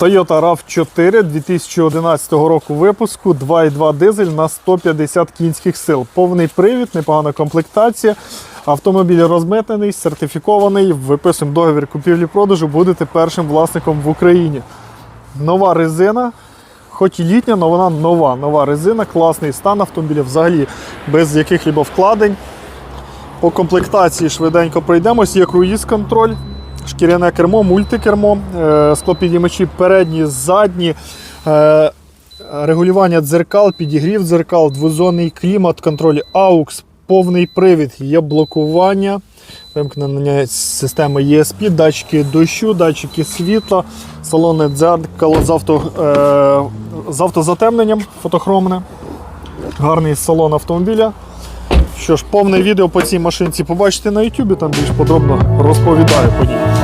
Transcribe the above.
Toyota RAV4 2011 року випуску, 2.2 дизель на 150 кінських сил. Повний привід, непогана комплектація. Автомобіль розмитнений, сертифікований. Виписуємо договір купівлі-продажу. Будете першим власником в Україні. Нова резина, хоч і літня, але вона нова. Нова резина, класний стан автомобіля, взагалі без яких-либо вкладень. По комплектації швиденько пройдемось. Є круїз-контроль, шкіряне кермо, мультикермо, е, склопідіймачі передні, задні, е, регулювання дзеркал, підігрів дзеркал, двозонний клімат, контроль AUX, повний привід, є блокування, вимкнення системи ESP, датчики дощу, датчики світла, салонне дзеркало з, авто, е, з автозатемненням фотохромне, гарний салон автомобіля. Що ж, повне відео по цій машинці побачите на YouTube, там більш подробно розповідаю по.